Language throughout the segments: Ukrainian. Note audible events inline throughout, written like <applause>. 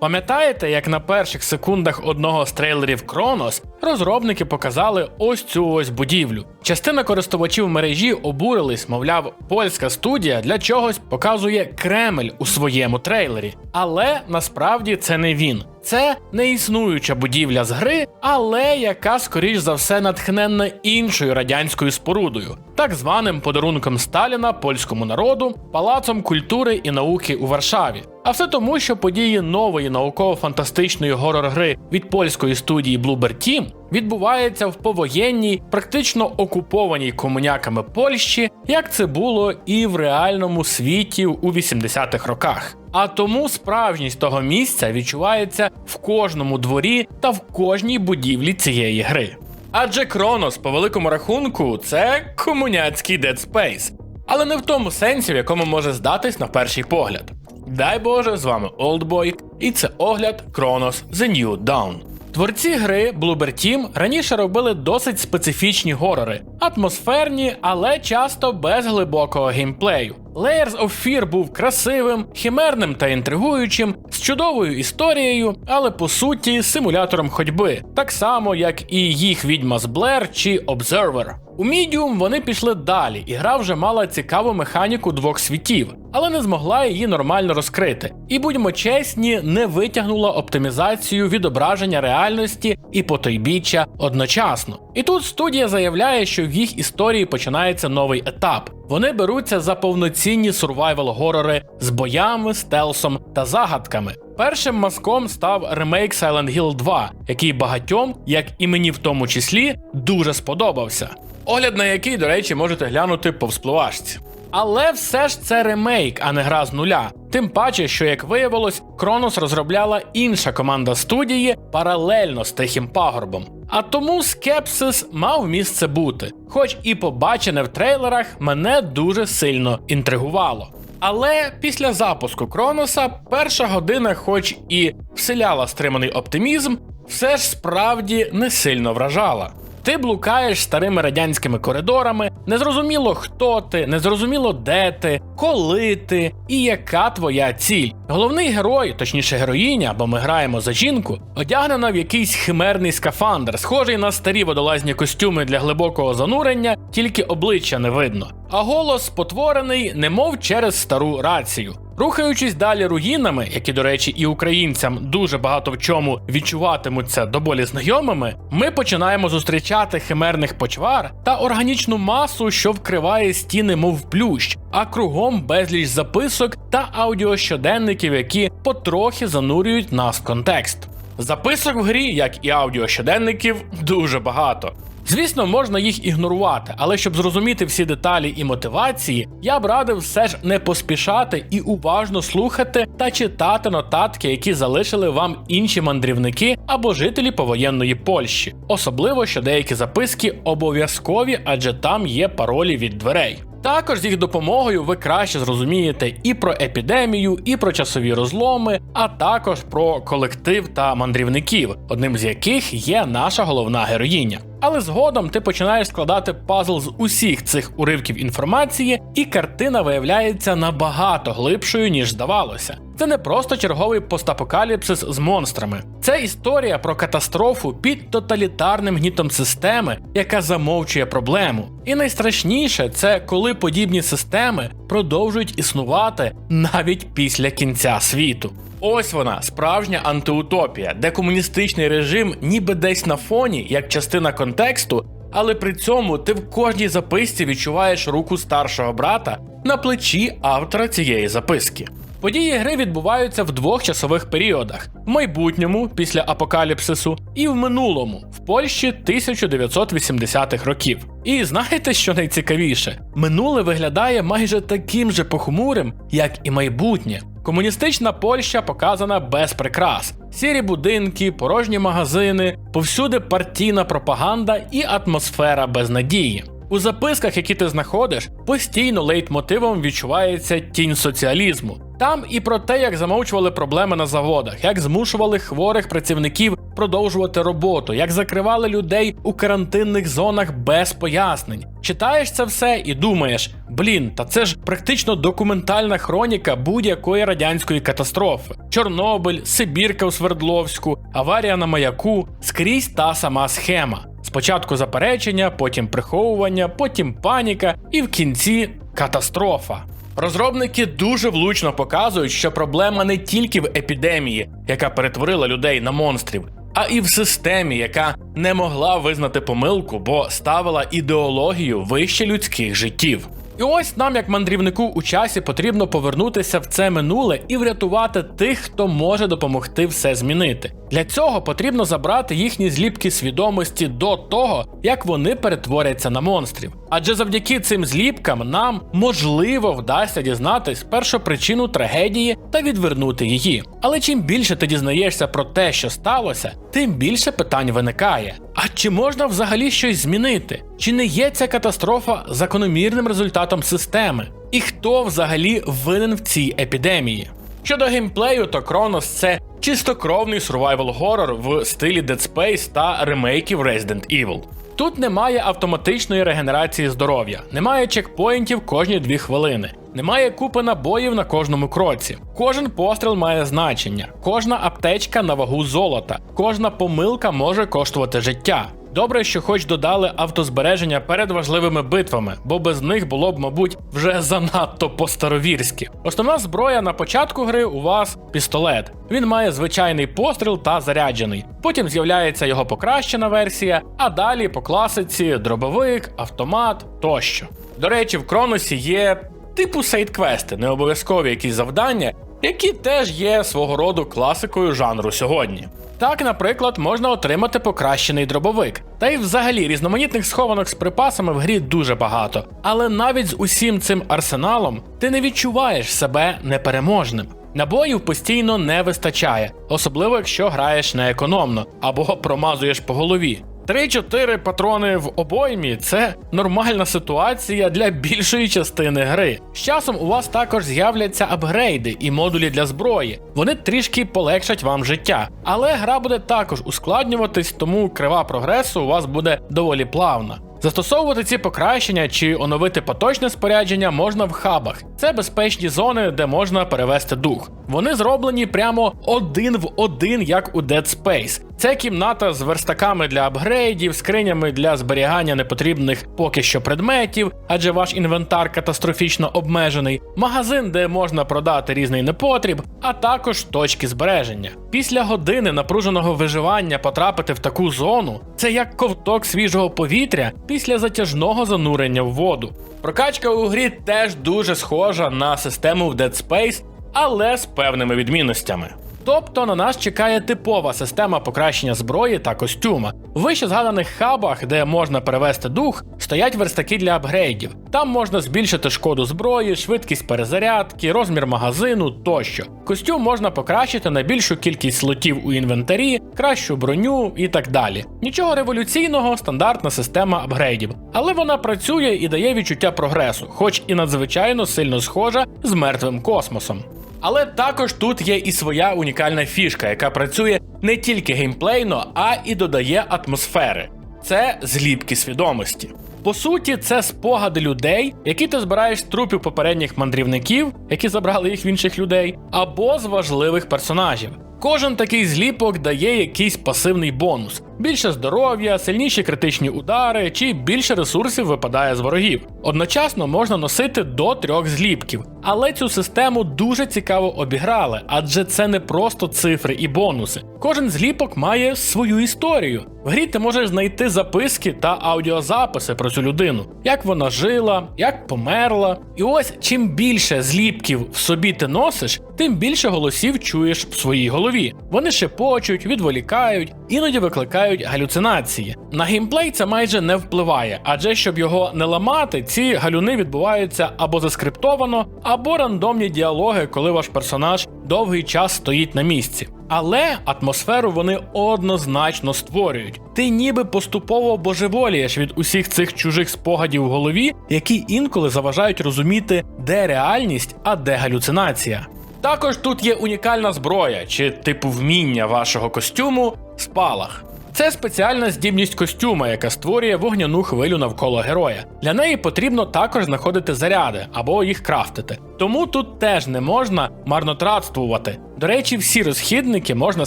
Пам'ятаєте, як на перших секундах одного з трейлерів Кронос розробники показали ось цю ось будівлю? Частина користувачів мережі обурились, мовляв, польська студія для чогось показує Кремль у своєму трейлері. Але насправді це не він. Це не існуюча будівля з гри, але яка, скоріш за все, натхненна іншою радянською спорудою, так званим подарунком Сталіна польському народу, палацом культури і науки у Варшаві. А все тому, що події нової науково-фантастичної горор-гри від польської студії Bloober Team відбуваються в повоєнній, практично окупованій комуняками Польщі, як це було і в реальному світі у 80-х роках. А тому справжність того місця відчувається в кожному дворі та в кожній будівлі цієї гри. Адже Кронос, по великому рахунку, це комуняцький Dead Space. Але не в тому сенсі, в якому може здатись на перший погляд. Дай Боже, з вами Oldboy, і це огляд Кронос The New Dawn. Творці гри Bloober Team раніше робили досить специфічні горори, атмосферні, але часто без глибокого геймплею. Layers of Fear був красивим, химерним та інтригуючим, з чудовою історією, але по суті симулятором ходьби, так само як і їх відьма з Blair чи Observer. У Medium вони пішли далі, і гра вже мала цікаву механіку двох світів, але не змогла її нормально розкрити. І будьмо чесні, не витягнула оптимізацію відображення реальності і потойбіччя одночасно. І тут студія заявляє, що в їх історії починається новий етап. Вони беруться за повноцінні сурвайвал-горори з боями, стелсом та загадками. Першим мазком став ремейк Silent Hill 2, який багатьом, як і мені в тому числі, дуже сподобався. Огляд на який, до речі, можете глянути по вспливашці. Але все ж це ремейк, а не гра з нуля. Тим паче, що як виявилось, Кронос розробляла інша команда студії паралельно з тихим пагорбом. А тому скепсис мав місце бути, хоч і побачене в трейлерах мене дуже сильно інтригувало. Але після запуску Кроноса перша година, хоч і вселяла стриманий оптимізм, все ж справді не сильно вражала. Ти блукаєш старими радянськими коридорами, незрозуміло хто ти, незрозуміло де ти, коли ти і яка твоя ціль. Головний герой, точніше героїня, бо ми граємо за жінку, одягнена в якийсь химерний скафандр, схожий на старі водолазні костюми для глибокого занурення, тільки обличчя не видно. А голос спотворений, немов через стару рацію. Рухаючись далі руїнами, які, до речі, і українцям дуже багато в чому відчуватимуться до болі знайомими, ми починаємо зустрічати химерних почвар та органічну масу, що вкриває стіни, мов плющ, а кругом безліч записок та аудіощоденників, які потрохи занурюють нас в контекст. Записок в грі, як і аудіощоденників, дуже багато. Звісно, можна їх ігнорувати, але щоб зрозуміти всі деталі і мотивації, я б радив все ж не поспішати і уважно слухати та читати нотатки, які залишили вам інші мандрівники або жителі повоєнної Польщі. Особливо, що деякі записки обов'язкові, адже там є паролі від дверей. Також з їх допомогою ви краще зрозумієте і про епідемію, і про часові розломи, а також про колектив та мандрівників, одним з яких є наша головна героїня. Але згодом ти починаєш складати пазл з усіх цих уривків інформації, і картина виявляється набагато глибшою, ніж здавалося. Це не просто черговий постапокаліпсис з монстрами. Це історія про катастрофу під тоталітарним гнітом системи, яка замовчує проблему. І найстрашніше це коли подібні системи продовжують існувати навіть після кінця світу. Ось вона, справжня антиутопія, де комуністичний режим ніби десь на фоні, як частина контексту, але при цьому ти в кожній записці відчуваєш руку старшого брата на плечі автора цієї записки. Події гри відбуваються в двох часових періодах: в майбутньому після апокаліпсису і в минулому в Польщі 1980-х років. І знаєте, що найцікавіше? Минуле виглядає майже таким же похмурим, як і майбутнє. Комуністична Польща показана без прикрас: сірі будинки, порожні магазини, повсюди партійна пропаганда і атмосфера безнадії. У записках, які ти знаходиш, постійно лейтмотивом відчувається тінь соціалізму. Там і про те, як замовчували проблеми на заводах, як змушували хворих працівників продовжувати роботу, як закривали людей у карантинних зонах без пояснень. Читаєш це все і думаєш: блін, та це ж практично документальна хроніка будь-якої радянської катастрофи: Чорнобиль, Сибірка у Свердловську, аварія на маяку, скрізь та сама схема. Спочатку заперечення, потім приховування, потім паніка, і в кінці катастрофа. Розробники дуже влучно показують, що проблема не тільки в епідемії, яка перетворила людей на монстрів, а і в системі, яка не могла визнати помилку, бо ставила ідеологію вище людських життів. І ось нам, як мандрівнику у часі, потрібно повернутися в це минуле і врятувати тих, хто може допомогти все змінити. Для цього потрібно забрати їхні зліпки свідомості до того, як вони перетворяться на монстрів. Адже завдяки цим зліпкам нам можливо вдасться дізнатись першопричину трагедії та відвернути її. Але чим більше ти дізнаєшся про те, що сталося, тим більше питань виникає. А чи можна взагалі щось змінити? Чи не є ця катастрофа закономірним результатом системи? І хто взагалі винен в цій епідемії? Щодо геймплею, то Кронос це чистокровний survival horror в стилі Dead Space та ремейків Resident Evil. Тут немає автоматичної регенерації здоров'я, немає чекпоінтів кожні дві хвилини, немає купи набоїв на кожному кроці. Кожен постріл має значення, кожна аптечка на вагу золота, кожна помилка може коштувати життя. Добре, що хоч додали автозбереження перед важливими битвами, бо без них було б, мабуть, вже занадто по-старовірськи. Основна зброя на початку гри у вас пістолет. Він має звичайний постріл та заряджений. Потім з'являється його покращена версія, а далі по класиці дробовик, автомат тощо. До речі, в Кроносі є типу сейд-квести, не обов'язкові якісь завдання, які теж є свого роду класикою жанру сьогодні. Так, наприклад, можна отримати покращений дробовик. Та й взагалі різноманітних схованок з припасами в грі дуже багато. Але навіть з усім цим арсеналом ти не відчуваєш себе непереможним. Набоїв постійно не вистачає, особливо якщо граєш неекономно або промазуєш по голові. 3-4 патрони в обоймі це нормальна ситуація для більшої частини гри. З часом у вас також з'являться апгрейди і модулі для зброї. Вони трішки полегшать вам життя, але гра буде також ускладнюватись, тому крива прогресу у вас буде доволі плавна. Застосовувати ці покращення чи оновити поточне спорядження можна в хабах. Це безпечні зони, де можна перевести дух. Вони зроблені прямо один в один, як у Dead Space. Це кімната з верстаками для апгрейдів, скринями для зберігання непотрібних поки що предметів, адже ваш інвентар катастрофічно обмежений, магазин, де можна продати різний непотріб, а також точки збереження. Після години напруженого виживання потрапити в таку зону це як ковток свіжого повітря після затяжного занурення в воду. Прокачка у грі теж дуже схожа на систему в Dead Space, але з певними відмінностями. Тобто на нас чекає типова система покращення зброї та костюма. В вище згаданих хабах, де можна перевести дух, стоять верстаки для апгрейдів. Там можна збільшити шкоду зброї, швидкість перезарядки, розмір магазину тощо. Костюм можна покращити на більшу кількість слотів у інвентарі, кращу броню і так далі. Нічого революційного, стандартна система апгрейдів, але вона працює і дає відчуття прогресу, хоч і надзвичайно сильно схожа з мертвим космосом. Але також тут є і своя унікальна фішка, яка працює не тільки геймплейно, а і додає атмосфери. Це зліпки свідомості. По суті, це спогади людей, які ти збираєш з трупів попередніх мандрівників, які забрали їх в інших людей, або з важливих персонажів. Кожен такий зліпок дає якийсь пасивний бонус: більше здоров'я, сильніші критичні удари чи більше ресурсів випадає з ворогів. Одночасно можна носити до трьох зліпків, але цю систему дуже цікаво обіграли, адже це не просто цифри і бонуси. Кожен зліпок має свою історію. В грі ти можеш знайти записки та аудіозаписи про цю людину, як вона жила, як померла. І ось чим більше зліпків в собі ти носиш, тим більше голосів чуєш в своїй голові. Вони шепочуть, відволікають, іноді викликають галюцинації. На геймплей це майже не впливає, адже щоб його не ламати, ці галюни відбуваються або заскриптовано, або рандомні діалоги, коли ваш персонаж довгий час стоїть на місці. Але атмосферу вони однозначно створюють. Ти ніби поступово божеволієш від усіх цих чужих спогадів в голові, які інколи заважають розуміти, де реальність, а де галюцинація. Також тут є унікальна зброя чи типу вміння вашого костюму спалах. Це спеціальна здібність костюма, яка створює вогняну хвилю навколо героя. Для неї потрібно також знаходити заряди або їх крафтити. Тому тут теж не можна марнотратствувати. До речі, всі розхідники можна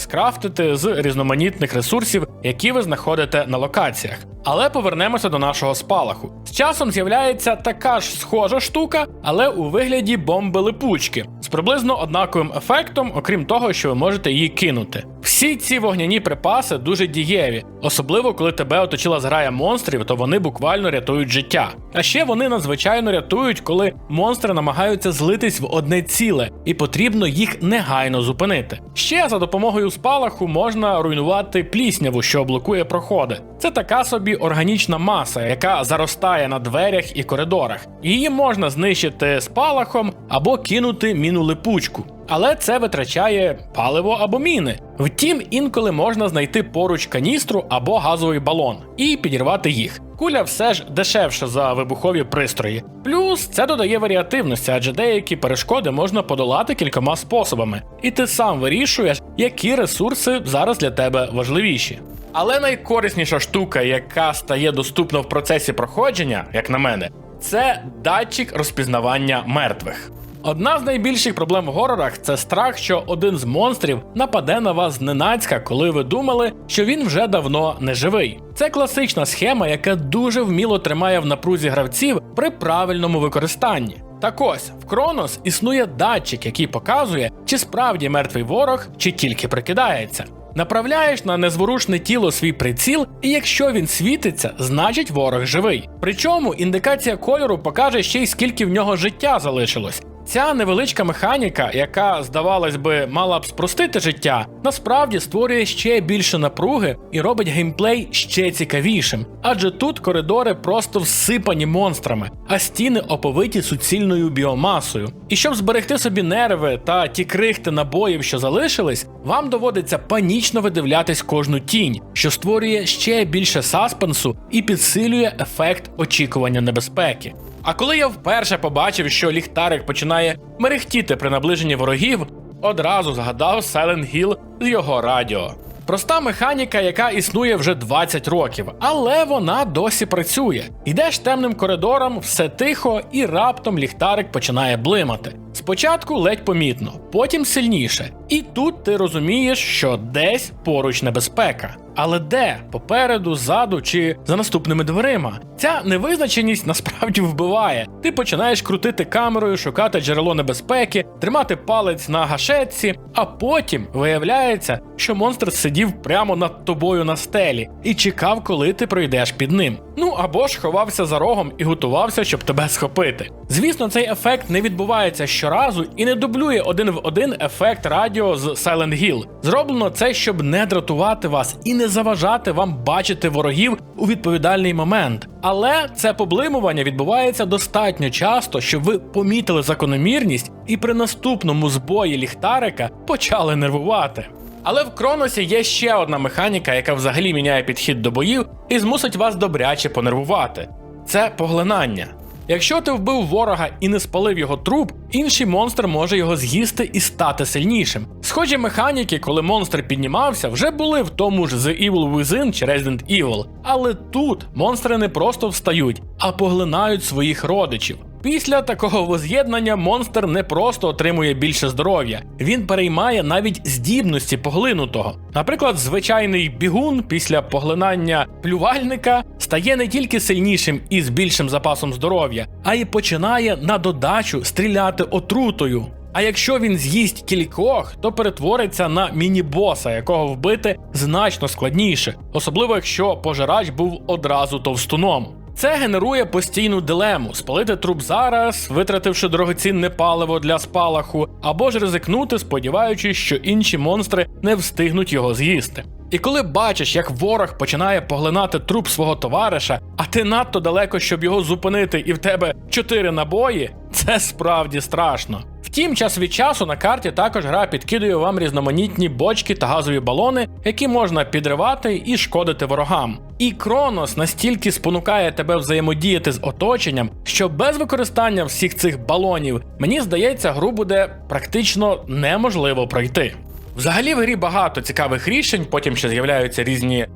скрафтити з різноманітних ресурсів, які ви знаходите на локаціях. Але повернемося до нашого спалаху. З часом з'являється така ж схожа штука, але у вигляді бомби липучки з приблизно однаковим ефектом, окрім того, що ви можете її кинути. Всі ці вогняні припаси дуже дієві, особливо коли тебе оточила зграя монстрів, то вони буквально рятують життя. А ще вони надзвичайно рятують, коли монстри намагаються злитись в одне ціле, і потрібно їх негайно зупинити. Ще за допомогою спалаху можна руйнувати плісняву, що блокує проходи. Це така собі органічна маса, яка заростає на дверях і коридорах. Її можна знищити спалахом або кинути міну липучку. Але це витрачає паливо або міни. Втім, інколи можна знайти поруч каністру або газовий балон і підірвати їх. Куля все ж дешевша за вибухові пристрої. Плюс це додає варіативності, адже деякі перешкоди можна подолати кількома способами, і ти сам вирішуєш, які ресурси зараз для тебе важливіші. Але найкорисніша штука, яка стає доступна в процесі проходження, як на мене, це датчик розпізнавання мертвих. Одна з найбільших проблем в горорах це страх, що один з монстрів нападе на вас зненацька, коли ви думали, що він вже давно не живий. Це класична схема, яка дуже вміло тримає в напрузі гравців при правильному використанні. Так ось в Кронос існує датчик, який показує, чи справді мертвий ворог, чи тільки прикидається. Направляєш на незворушне тіло свій приціл, і якщо він світиться, значить ворог живий. Причому індикація кольору покаже ще й скільки в нього життя залишилось. Ця невеличка механіка, яка, здавалось би, мала б спростити життя, насправді створює ще більше напруги і робить геймплей ще цікавішим. Адже тут коридори просто всипані монстрами, а стіни оповиті суцільною біомасою. І щоб зберегти собі нерви та ті крихти набоїв, що залишились, вам доводиться панічно видивлятись кожну тінь, що створює ще більше саспенсу і підсилює ефект очікування небезпеки. А коли я вперше побачив, що ліхтарик починає мерехтіти при наближенні ворогів, одразу згадав Silent Hill з його радіо. Проста механіка, яка існує вже 20 років, але вона досі працює. Йдеш темним коридором, все тихо, і раптом ліхтарик починає блимати. Спочатку ледь помітно, потім сильніше. І тут ти розумієш, що десь поруч небезпека. Але де? Попереду, ззаду чи за наступними дверима? Ця невизначеність насправді вбиває. Ти починаєш крутити камерою, шукати джерело небезпеки, тримати палець на гашетці, а потім виявляється, що монстр сидів прямо над тобою на стелі і чекав, коли ти пройдеш під ним. Ну або ж ховався за рогом і готувався, щоб тебе схопити. Звісно, цей ефект не відбувається щоразу і не дублює один в один ефект радіо з Silent Hill. Зроблено це, щоб не дратувати вас і не заважати вам бачити ворогів у відповідальний момент. Але це поблимування відбувається достатньо часто, щоб ви помітили закономірність і при наступному збої ліхтарика почали нервувати. Але в Кроносі є ще одна механіка, яка взагалі міняє підхід до боїв і змусить вас добряче понервувати. Це поглинання. Якщо ти вбив ворога і не спалив його труп, інший монстр може його з'їсти і стати сильнішим. Схожі механіки, коли монстр піднімався, вже були в тому ж The Evil Within чи Resident Evil. Але тут монстри не просто встають, а поглинають своїх родичів. Після такого воз'єднання монстр не просто отримує більше здоров'я, він переймає навіть здібності поглинутого. Наприклад, звичайний бігун після поглинання плювальника стає не тільки сильнішим і з більшим запасом здоров'я, а й починає на додачу стріляти отрутою. А якщо він з'їсть кількох, то перетвориться на міні-боса, якого вбити значно складніше, особливо якщо пожирач був одразу товстуном. Це генерує постійну дилему: спалити труп зараз, витративши дорогоцінне паливо для спалаху, або ж ризикнути, сподіваючись, що інші монстри не встигнуть його з'їсти. І коли бачиш, як ворог починає поглинати труп свого товариша, а ти надто далеко, щоб його зупинити, і в тебе чотири набої, це справді страшно. Втім, час від часу на карті також гра підкидує вам різноманітні бочки та газові балони, які можна підривати і шкодити ворогам. І Кронос настільки спонукає тебе взаємодіяти з оточенням, що без використання всіх цих балонів, мені здається, гру буде практично неможливо пройти. Взагалі в грі багато цікавих рішень, потім ще з'являються різні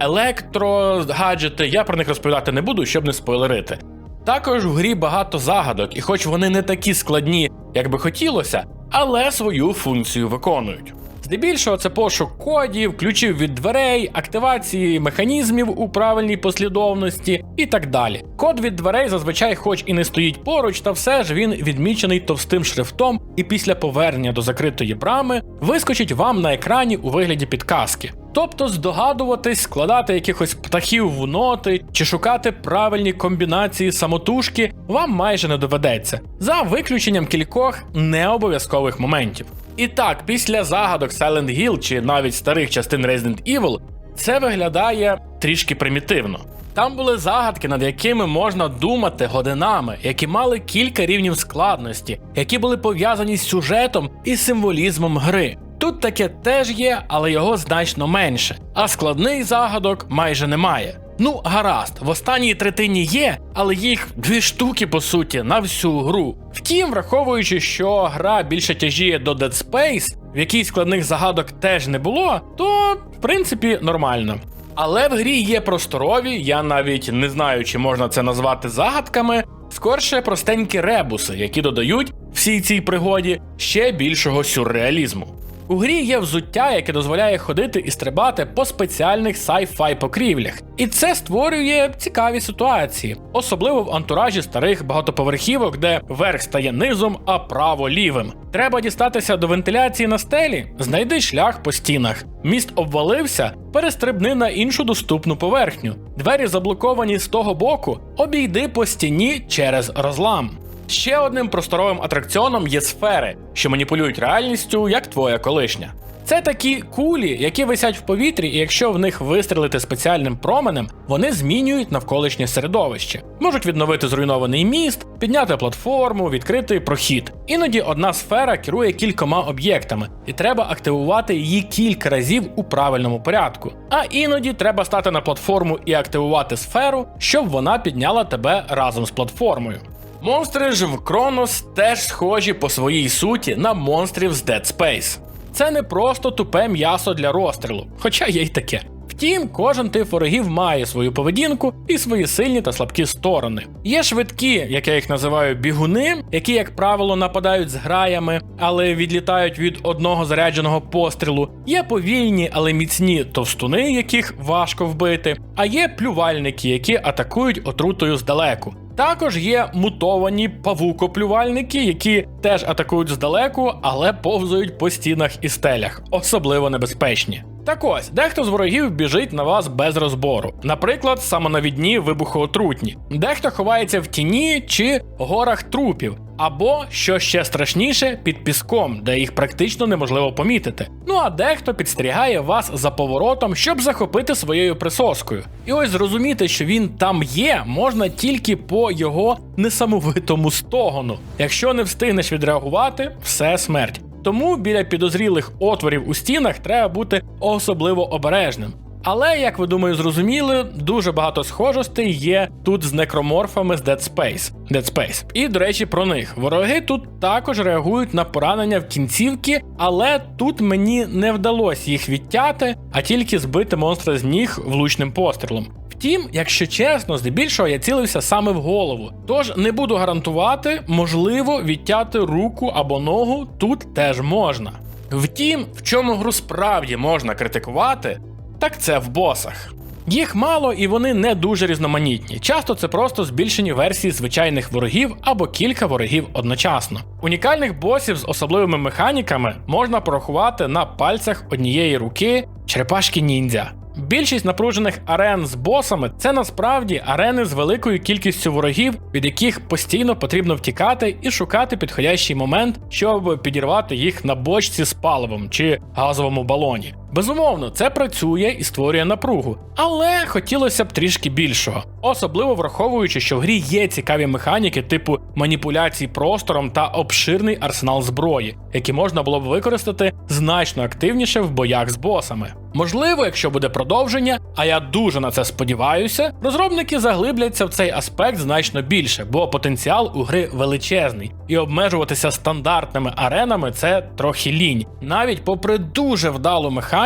електрогаджети. Я про них розповідати не буду, щоб не спойлерити. Також в грі багато загадок, і хоч вони не такі складні, як би хотілося, але свою функцію виконують. Здебільшого це пошук кодів, ключів від дверей, активації механізмів у правильній послідовності і так далі. Код від дверей зазвичай, хоч і не стоїть поруч, та все ж він відмічений товстим шрифтом, і після повернення до закритої брами вискочить вам на екрані у вигляді підказки. Тобто здогадуватись, складати якихось птахів в ноти чи шукати правильні комбінації самотужки вам майже не доведеться, за виключенням кількох необов'язкових моментів. І так, після загадок Silent Hill чи навіть старих частин Resident Evil, це виглядає трішки примітивно. Там були загадки, над якими можна думати годинами, які мали кілька рівнів складності, які були пов'язані з сюжетом і символізмом гри. Тут таке теж є, але його значно менше, а складний загадок майже немає. Ну, гаразд, в останній третині є, але їх дві штуки по суті на всю гру. Втім, враховуючи, що гра більше тяжіє до Dead Space, в якій складних загадок теж не було, то в принципі нормально. Але в грі є просторові, я навіть не знаю, чи можна це назвати загадками, скорше простенькі ребуси, які додають всій цій пригоді ще більшого сюрреалізму. У грі є взуття, яке дозволяє ходити і стрибати по спеціальних sci-fi покрівлях, і це створює цікаві ситуації, особливо в антуражі старих багатоповерхівок, де верх стає низом, а право лівим. Треба дістатися до вентиляції на стелі, знайди шлях по стінах. Міст обвалився, перестрибни на іншу доступну поверхню. Двері заблоковані з того боку, обійди по стіні через розлам. Ще одним просторовим атракціоном є сфери, що маніпулюють реальністю, як твоя колишня. Це такі кулі, які висять в повітрі, і якщо в них вистрелити спеціальним променем, вони змінюють навколишнє середовище, можуть відновити зруйнований міст, підняти платформу, відкрити прохід. Іноді одна сфера керує кількома об'єктами, і треба активувати її кілька разів у правильному порядку. А іноді треба стати на платформу і активувати сферу, щоб вона підняла тебе разом з платформою. Монстри ж в Кронос теж схожі по своїй суті на монстрів з Dead Space. Це не просто тупе м'ясо для розстрілу, хоча є й таке. Втім, кожен тип ворогів має свою поведінку і свої сильні та слабкі сторони. Є швидкі, як я їх називаю, бігуни, які, як правило, нападають з граями, але відлітають від одного зарядженого пострілу. Є повільні, але міцні товстуни, яких важко вбити. А є плювальники, які атакують отрутою здалеку. Також є мутовані павукоплювальники, які теж атакують здалеку, але повзають по стінах і стелях, особливо небезпечні. Так ось, дехто з ворогів біжить на вас без розбору, наприклад, самонавідні вибухоотрутні, дехто ховається в тіні чи горах трупів, або, що ще страшніше, під піском, де їх практично неможливо помітити. Ну а дехто підстерігає вас за поворотом, щоб захопити своєю присоскою. І ось зрозуміти, що він там є, можна тільки по його несамовитому стогону. Якщо не встигнеш відреагувати, все смерть. Тому біля підозрілих отворів у стінах треба бути особливо обережним. Але, як ви думаю, зрозуміли, дуже багато схожостей є тут з некроморфами з Dead Space. Dead Space. І, до речі, про них. Вороги тут також реагують на поранення в кінцівки, але тут мені не вдалося їх відтяти, а тільки збити монстра з ніг влучним пострілом. Втім, якщо чесно, здебільшого я цілився саме в голову. Тож не буду гарантувати, можливо, відтяти руку або ногу тут теж можна. Втім, в чому гру справді можна критикувати, так це в босах. Їх мало і вони не дуже різноманітні. Часто це просто збільшені версії звичайних ворогів або кілька ворогів одночасно. Унікальних босів з особливими механіками можна порахувати на пальцях однієї руки черепашки ніндзя. Більшість напружених арен з босами це насправді арени з великою кількістю ворогів, від яких постійно потрібно втікати і шукати підходящий момент, щоб підірвати їх на бочці з паливом чи газовому балоні. Безумовно, це працює і створює напругу, але хотілося б трішки більшого, особливо враховуючи, що в грі є цікаві механіки типу маніпуляцій простором та обширний арсенал зброї, які можна було б використати значно активніше в боях з босами. Можливо, якщо буде продовження, а я дуже на це сподіваюся, розробники заглибляться в цей аспект значно більше, бо потенціал у гри величезний, і обмежуватися стандартними аренами це трохи лінь, навіть попри дуже вдалу механіку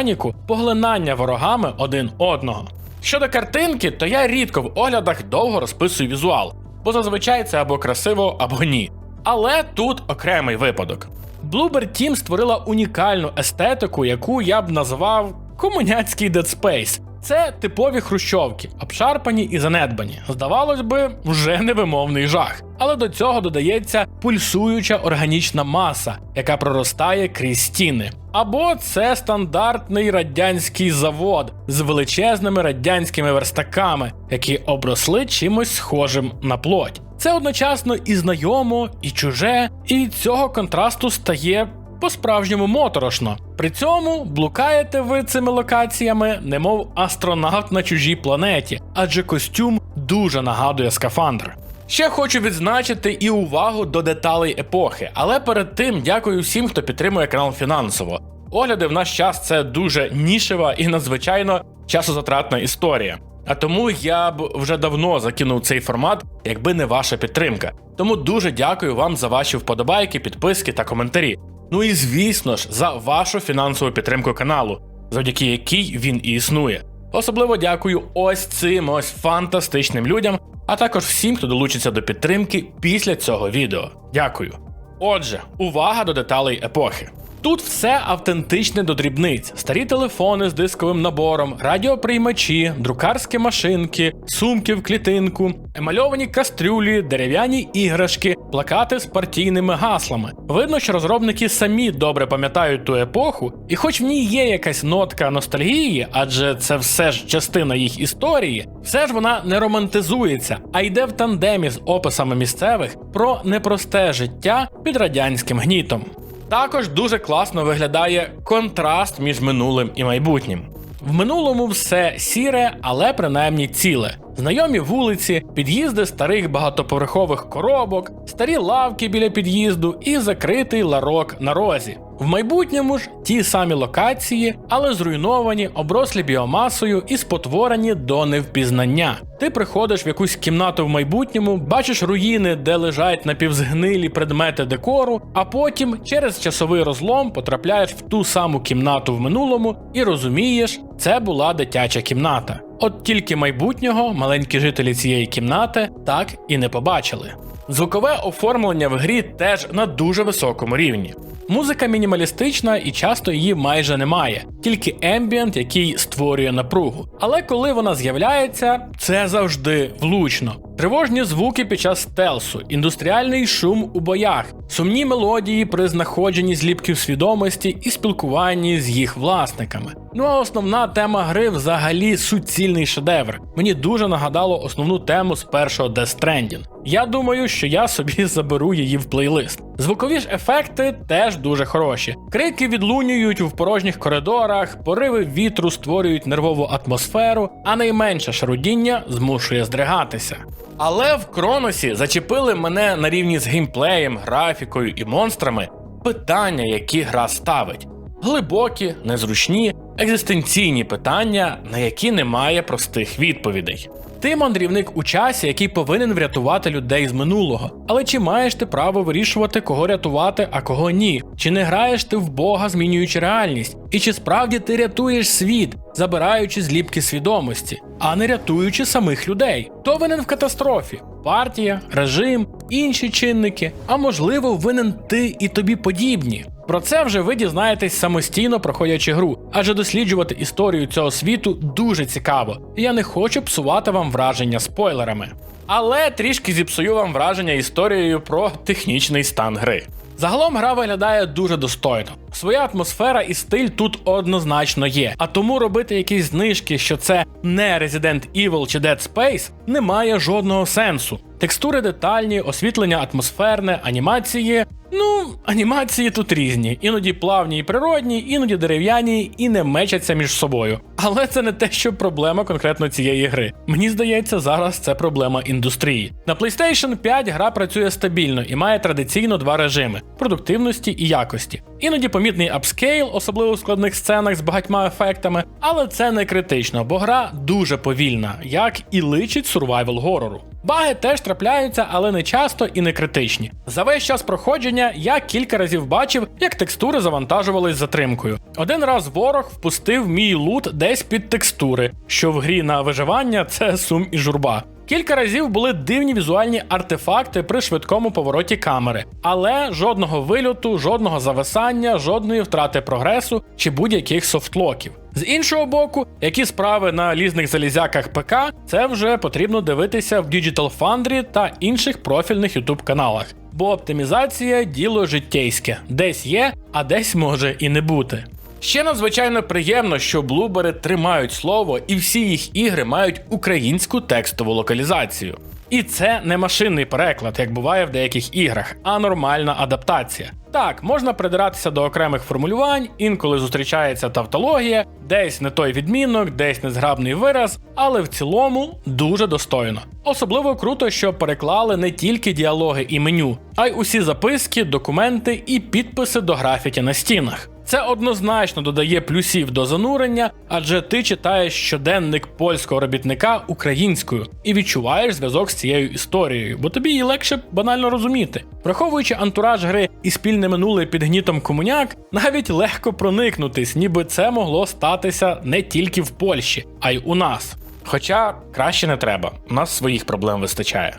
поглинання ворогами один одного. Щодо картинки, то я рідко в оглядах довго розписую візуал, бо зазвичай це або красиво, або ні. Але тут окремий випадок. Bloober Team створила унікальну естетику, яку я б назвав комуняцький Dead Space. Це типові хрущовки, обшарпані і занедбані. Здавалось би, вже невимовний жах. Але до цього додається пульсуюча органічна маса, яка проростає крізь стіни. Або це стандартний радянський завод з величезними радянськими верстаками, які обросли чимось схожим на плоть. Це одночасно і знайомо, і чуже, і цього контрасту стає по-справжньому моторошно. При цьому блукаєте ви цими локаціями, немов астронавт на чужій планеті, адже костюм дуже нагадує скафандр. Ще хочу відзначити і увагу до деталей епохи, але перед тим дякую всім, хто підтримує канал фінансово. Огляди в наш час це дуже нішева і надзвичайно часозатратна історія. А тому я б вже давно закинув цей формат, якби не ваша підтримка. Тому дуже дякую вам за ваші вподобайки, підписки та коментарі. Ну і звісно ж, за вашу фінансову підтримку каналу, завдяки якій він і існує. Особливо дякую ось цим ось фантастичним людям, а також всім, хто долучиться до підтримки після цього відео. Дякую. Отже, увага до деталей епохи. Тут все автентичне до дрібниць: старі телефони з дисковим набором, радіоприймачі, друкарські машинки, сумки в клітинку, емальовані кастрюлі, дерев'яні іграшки, плакати з партійними гаслами. Видно, що розробники самі добре пам'ятають ту епоху, і хоч в ній є якась нотка ностальгії, адже це все ж частина їх історії, все ж вона не романтизується, а йде в тандемі з описами місцевих про непросте життя під радянським гнітом. Також дуже класно виглядає контраст між минулим і майбутнім. В минулому все сіре, але принаймні ціле. Знайомі вулиці, під'їзди старих багатоповерхових коробок, старі лавки біля під'їзду і закритий ларок на розі. В майбутньому ж ті самі локації, але зруйновані, оброслі біомасою і спотворені до невпізнання. Ти приходиш в якусь кімнату в майбутньому, бачиш руїни, де лежать напівзгнилі предмети декору, а потім через часовий розлом потрапляєш в ту саму кімнату в минулому і розумієш, це була дитяча кімната. От тільки майбутнього маленькі жителі цієї кімнати так і не побачили. Звукове оформлення в грі теж на дуже високому рівні. Музика мінімалістична і часто її майже немає, тільки ембієнт, який створює напругу. Але коли вона з'являється, це завжди влучно. Тривожні звуки під час стелсу, індустріальний шум у боях, сумні мелодії при знаходженні зліпків свідомості і спілкуванні з їх власниками. Ну а основна тема гри взагалі суцільний шедевр. Мені дуже нагадало основну тему з першого Death Stranding. Я думаю, що я собі <laughs> заберу її в плейлист. Звукові ж ефекти теж дуже хороші. Крики відлунюють в порожніх коридорах, пориви вітру створюють нервову атмосферу, а найменше шарудіння змушує здригатися. Але в Кроносі зачепили мене на рівні з геймплеєм, графікою і монстрами питання, які гра ставить. Глибокі, незручні, екзистенційні питання, на які немає простих відповідей. Ти мандрівник у часі, який повинен врятувати людей з минулого. Але чи маєш ти право вирішувати, кого рятувати, а кого ні? Чи не граєш ти в Бога, змінюючи реальність? І чи справді ти рятуєш світ, забираючи зліпки свідомості, а не рятуючи самих людей? Хто винен в катастрофі? Партія, режим, інші чинники, а можливо, винен ти і тобі подібні. Про це вже ви дізнаєтесь самостійно проходячи гру, адже досліджувати історію цього світу дуже цікаво, і я не хочу псувати вам враження спойлерами. Але трішки зіпсую вам враження історією про технічний стан гри. Загалом гра виглядає дуже достойно. Своя атмосфера і стиль тут однозначно є. А тому робити якісь знижки, що це не Resident Evil чи Dead Space, не має жодного сенсу. Текстури детальні, освітлення атмосферне, анімації Ну, анімації тут різні, іноді плавні і природні, іноді дерев'яні і не мечаться між собою. Але це не те, що проблема конкретно цієї гри. Мені здається, зараз це проблема індустрії. На PlayStation 5 гра працює стабільно і має традиційно два режими продуктивності і якості. Іноді помітний апскейл, особливо в складних сценах з багатьма ефектами, але це не критично, бо гра дуже повільна, як і личить сурвайвел горору. Баги теж трапляються, але не часто і не критичні. За весь час проходження я кілька разів бачив, як текстури завантажувались затримкою. Один раз ворог впустив мій лут десь під текстури, що в грі на виживання це сум і журба. Кілька разів були дивні візуальні артефакти при швидкому повороті камери, але жодного вильоту, жодного зависання, жодної втрати прогресу чи будь-яких софтлоків. З іншого боку, які справи на лізних залізяках ПК, це вже потрібно дивитися в Digital Foundry та інших профільних YouTube каналах. Бо оптимізація діло життєйське, десь є, а десь може і не бути. Ще надзвичайно приємно, що блубери тримають слово, і всі їх ігри мають українську текстову локалізацію. І це не машинний переклад, як буває в деяких іграх, а нормальна адаптація. Так, можна придиратися до окремих формулювань, інколи зустрічається тавтологія, десь не той відмінок, десь незграбний вираз, але в цілому дуже достойно. Особливо круто, що переклали не тільки діалоги і меню, а й усі записки, документи і підписи до графіті на стінах. Це однозначно додає плюсів до занурення, адже ти читаєш щоденник польського робітника українською і відчуваєш зв'язок з цією історією, бо тобі її легше банально розуміти. Враховуючи антураж гри і спільне минуле під гнітом комуняк, навіть легко проникнутись, ніби це могло статися не тільки в Польщі, а й у нас. Хоча краще не треба, у нас своїх проблем вистачає.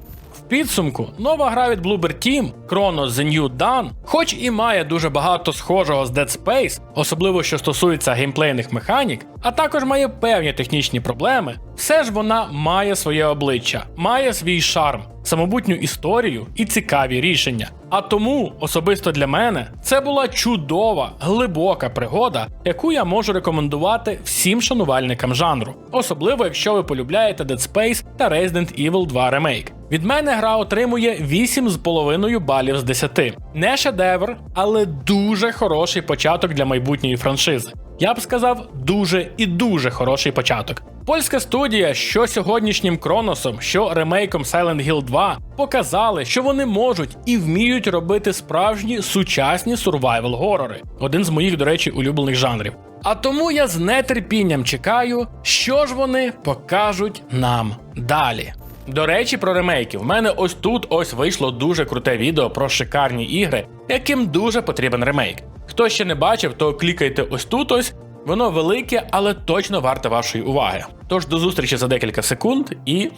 Підсумку нова гра від Bloober Team Chronos The New Dawn, хоч і має дуже багато схожого з Dead Space, особливо що стосується геймплейних механік, а також має певні технічні проблеми, все ж вона має своє обличчя, має свій шарм, самобутню історію і цікаві рішення. А тому, особисто для мене, це була чудова, глибока пригода, яку я можу рекомендувати всім шанувальникам жанру, особливо якщо ви полюбляєте Dead Space та Resident Evil 2 Remake. Від мене гра отримує 8,5 балів з 10. Не шедевр, але дуже хороший початок для майбутньої франшизи. Я б сказав, дуже і дуже хороший початок. Польська студія, що сьогоднішнім Кроносом, що ремейком Silent Hill 2, показали, що вони можуть і вміють робити справжні сучасні сурвайвел горори. Один з моїх, до речі, улюблених жанрів. А тому я з нетерпінням чекаю, що ж вони покажуть нам далі. До речі, про ремейки. В мене ось тут ось вийшло дуже круте відео про шикарні ігри, яким дуже потрібен ремейк. Хто ще не бачив, то клікайте ось тут ось. Воно велике, але точно варте вашої уваги. Тож до зустрічі за декілька секунд і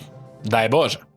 дай Боже!